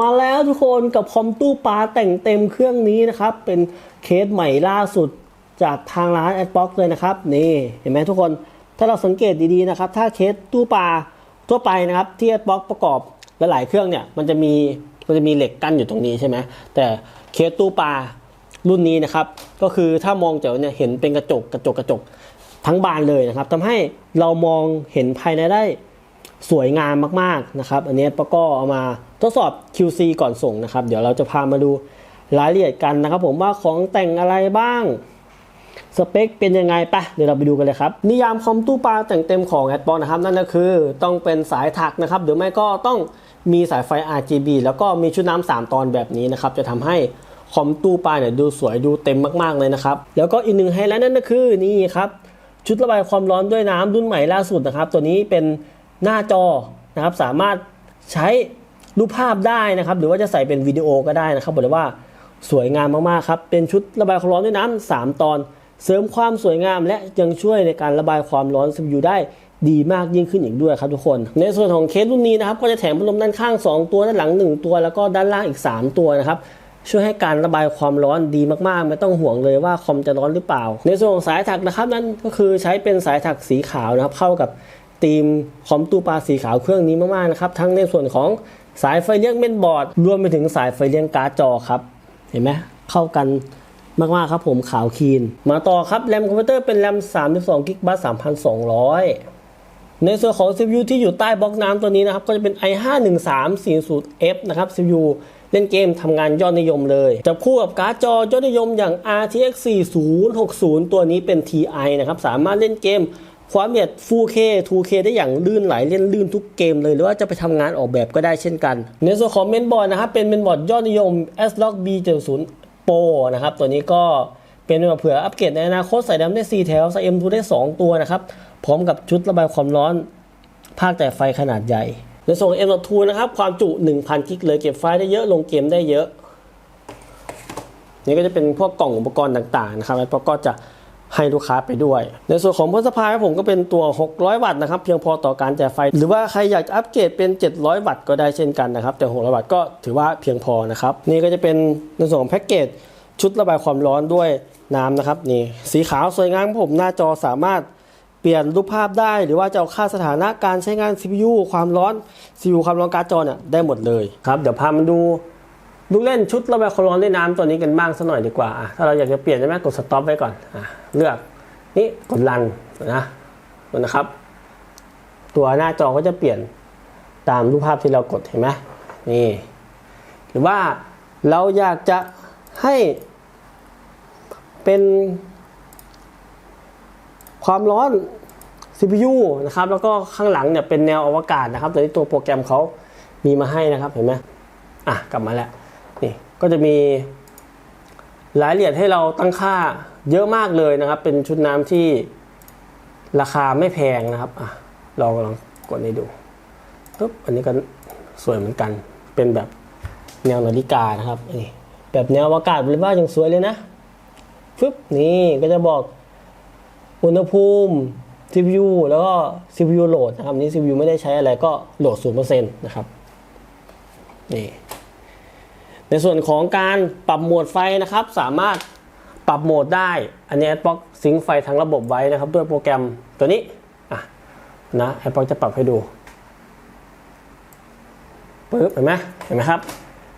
มาแล้วทุกคนกับคอมตู้ปลาแต่งเต็มเครื่องนี้นะครับ เป็นเคสใหม่ล่าสุดจากทางร้าน a d b o x เลยนะครับ นี่เห็นไหมทุกคนถ้าเราสังเกตดีๆนะครับ ถ้าเคสตู้ปลาทั่วไปนะครับที่ a d b o x ประกอบลหลายๆเครื่องเนี่ยมันจะมีมันจะมีเหล็กกั้นอยู่ตรงนี้ใช่ไหมแต่เคสตู้ปลารุ่นนี้นะครับ ก็คือถ้ามองจากเนี่ยเห็นเป็นกระจกกระจกกระจกทั้งบานเลยนะครับทำให้เรามองเห็นภายในได้สวยงามมากๆนะครับ อันนี้ปะก็เอามา ทดสอบ QC ก่อนส่งนะครับ เดี๋ยวเราจะพามาดูรายละเอียดกันนะครับ ผมว่าของแต่งอะไรบ้างสเปคเป็นยังไงปะเดี๋ยวเราไปดูกันเลยครับ นิยามคอมตู้ปลาแต่งเต็มของ a d b o นะครับ นั่นก็คือต้องเป็นสายถักนะครับ หรือไม่ก็ต้องมีสายไฟ RGB แล้วก็มีชุดน้ำสามตอนแบบนี้นะครับ จะทำให้คอมตู้ปลาเนี่ยดูสวยดูเต็มมากๆเลยนะครับ แล้วก็อีกหนึ่งไฮไลท์นั่นก็คือนี่ครับ ชุดระบายความร้อนด้วยน้ำรุ่นใหม่ล่าสุดนะครับ ตัวนี้เป็นหน้าจอนะครับสามารถใช้ รูปภาพได้นะครับ หรือว่าจะใส่เป็นวิดีโอก็ได้นะครับบอกเลยว่าสวยงามมากๆครับ เป็นชุดระบายความร้อนด้วยน้ำสามตอน เสริมความสวยงามและยังช่วยในการระบายความร้อน CPU ได้ดีมากยิ่งขึ้นอีกด้วยครับทุกคน ในส่วนของเคสรุ่นนี้นะครับ ก็จะแถมพัดลมด้านข้าง 2 ตัวด้านหลัง 1 ตัว แล้วก็ด้านล่างอีก 3 ตัวนะครับช่วยให้การระบายความร้อนดีมากๆ ไม่ต้องห่วงเลยว่าคอมจะร้อนหรือเปล่า ในส่วนของสายถักนะครับนั่นก็คือใช้เป็นสายถักสีขาวนะครับเข้ากับธีมคอมตู้ปลาสีขาวเครื่องนี้มากๆนะครับทั้งในส่วนของ สายไฟเลี้ยงเมนบอร์ด รวมไปถึงสายไฟเลี้ยงการ์ดจอครับ เห็นไหมเข้ากันมากๆครับผมขาวคีน มาต่อครับแรมคอมพิวเตอร์เป็นแรม32กิกะไบต์3200 ในส่วนของ CPU ที่อยู่ใต้บล็อกน้ำตัวนี้นะครับ ก็จะเป็น i51340F นะครับ CPU เล่นเกมทำงานยอดนิยมเลยจับคู่กับการ์ดจอยอดนิยมอย่าง RTX 4060 ตัวนี้เป็น TI นะครับ สามารถเล่นเกม ความละเอียด Full-K 2K ได้อย่างลื่นไหลเล่นลื่นทุกเกมเลย หรือว่าจะไปทำงานออกแบบก็ได้เช่นกัน ในส่วนของเมนบอร์ดนะครับ เป็นเมนบอร์ดยอดนิยม S-Log B70 Pro นะครับ ตัวนี้ก็เป็นมาเผื่ออัปเกรดในอนาคตใส่แรมได้ 4 แถว ใส่ M2 ได้ 2 ตัวนะครับ พร้อมกับชุดระบายความร้อน ภาคแต่ไฟขนาดใหญ่ ในส่วน M.2 นะครับ ความจุ 1,000 กิกเลยเก็บไฟล์ได้เยอะลงเกมได้เยอะ นี่ก็จะเป็นพวกกล่องอุปกรณ์ต่างๆนะครับแล้วก็จะ ให้ลูกค้าไปด้วย ในส่วนของพัสพายผมก็เป็นตัว 600 วัตต์นะครับ เพียงพอต่อการจ่ายไฟ หรือว่าใครอยากอัปเกรดเป็น 700 วัตต์ก็ได้เช่นกันนะครับ แต่ 600 วัตต์ก็ถือว่าเพียงพอนะครับ นี่ก็จะเป็นในส่วนของแพ็กเกจชุดระบายความร้อนด้วยน้ำนะครับนี่สีขาวสวยงามผมหน้าจอสามารถเปลี่ยนรูปภาพได้ หรือว่าจะเอาค่าสถานะการใช้งาน CPU ความร้อน CPU ความร้อนการ์ดจอเนี่ยได้หมดเลยครับเดี๋ยวพามาดู ลูเล่นชุดระบายความร้อนด้วยน้ำตัวนี้กันบ้างสักหน่อยดีกว่าอะถ้าเราอยากจะเปลี่ยนใช่ไหมกดสต็อปไว้ก่อนอะเลือกนี่กดรันนะนะครับ ตัวหน้าจอก็จะเปลี่ยนตามรูปภาพที่เรากดเห็นไหมนี่หรือว่าเราอยากจะให้เป็นความร้อน CPU นะครับ แล้วก็ข้างหลังเนี่ยเป็นแนวอวกาศนะครับตัวนี้ตัวโปรแกรมเขามีมาให้นะครับ เห็นไหมอะ กลับมาแล้ว ก็จะมีรายละเอียดให้เราตั้งค่าเยอะมากเลยนะครับ เป็นชุดน้ำที่ราคาไม่แพงนะครับอะเราลองกดให้ดูปุ๊บอันนี้ก็สวยเหมือนกัน เป็นแบบแนวนาฬิกานะครับนี่แบบแนวอวกาศเลยว่าอย่างสวยเลยนะฟึบนี่ก็จะบอกอุณหภูมิ CPU แล้วก็ CPU โหลดนะครับนี่ CPU ไม่ได้ใช้อะไรก็โหลด 0%นะครับนี่ ในส่วนของการปรับโหมดไฟนะครับ สามารถปรับโหมดได้ อันนี้ Adblock ซิงไฟทั้งระบบไว้นะครับ ด้วยโปรแกรมตัวนี้อะนะ Adblock จะปรับให้ดูปึ๊บเห็นไหมเห็นไหมครับ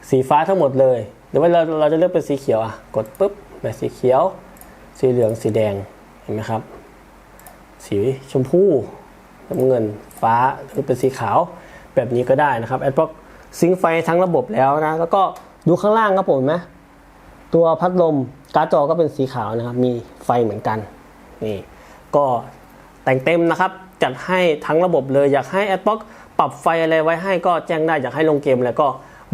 สีฟ้าทั้งหมดเลย หรือว่าเราเราจะเลือกเป็นสีเขียวอะกดปุ๊บแบบสีเขียว สีเหลืองสีแดงเห็นไหมครับ สีชมพูน้ำเงินฟ้าหรือเป็นสีขาวแบบนี้ก็ได้นะครับแอดบล็อกซิงไฟทั้งระบบแล้วนะ แล้วก็ ดูข้างล่างครับผมเห็นไหมตัวพัดลมการ์ดจอก็เป็นสีขาวนะครับ มีไฟเหมือนกันนี่ก็แต่งเต็มนะครับ จัดให้ทั้งระบบเลยอยากให้แอดบ็อกปรับไฟอะไรไว้ให้ก็แจ้งได้อยากให้ลงเกมอะไรก็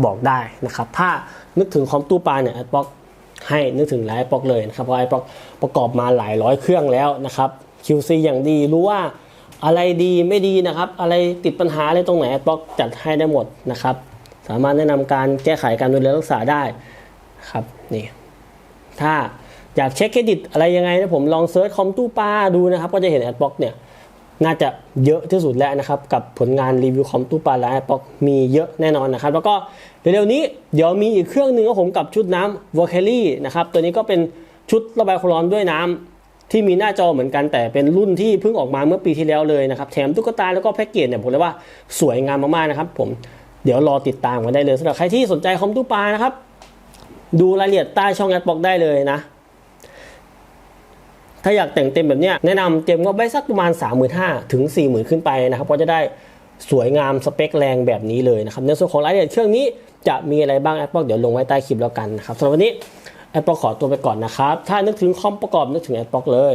บอกได้นะครับ ถ้านึกถึงคอมตู้ปลาเนี่ยแอดบ็อกให้นึกถึงไลน์ปล็อกเลยนะครับเพราะไอปล็อกประกอบมาหลายร้อยเครื่องแล้วนะครับ QC อย่างดีรู้ว่าอะไรดีไม่ดีนะครับ อะไรติดปัญหาอะไรตรงไหนบล็อกจัดให้ได้หมดนะครับ สามารถแนะนำการแก้ไขการดูแลรักษาได้ครับนี่ถ้าอยากเช็คเครดิตอะไรยังไงนะผมลองเซิร์ชคอมตู้ปลาดูนะครับ ก็จะเห็นแอดบล็อกเนี่ยน่าจะเยอะที่สุดแล้วนะครับ กับผลงานรีวิวคอมตู้ปลาและ iPod มีเยอะแน่นอนนะครับ แล้วก็เร็วๆนี้เดี๋ยวมีอีกเครื่องหนึ่งครับผมกับชุดน้ำ v o c a l y นะครับตัวนี้ก็เป็นชุดระบายความร้อนด้วยน้ำที่มีหน้าจอเหมือนกันแต่เป็นรุ่นที่เพิ่งออกมาเมื่อปีที่แล้วเลยนะครับแถมตุ๊กตาแล้วก็แพ็กเกจเนี่ยผมเลยว่าสวยงามมากๆนะครับผม เดี๋ยวรอติดตามกันได้เลยสำหรับใครที่สนใจคอมตู้ปลานะครับ ดูรายละเอียดใต้ช่องแอดบ็อกได้เลยนะ ถ้าอยากแต่งเต็มแบบเนี้ยแนะนำเต็มก็ไว้สักประมาณ 3 5 0 0 0ถึง 40,000 ขึ้นไปนะครับก็จะได้สวยงามสเปคแรงแบบนี้เลยนะครับในส่วนของรายละเอียดเครื่องนี้จะมีอะไรบ้างแอดบ็อกเดี๋ยวลงไว้ใต้คลิปแล้วกันนะครับสำหรับวันนี้แอดบ็อกขอตัวไปก่อนนะครับ ถ้านึกถึงคอมประกอบนึกถึงแอดบ็อกเลย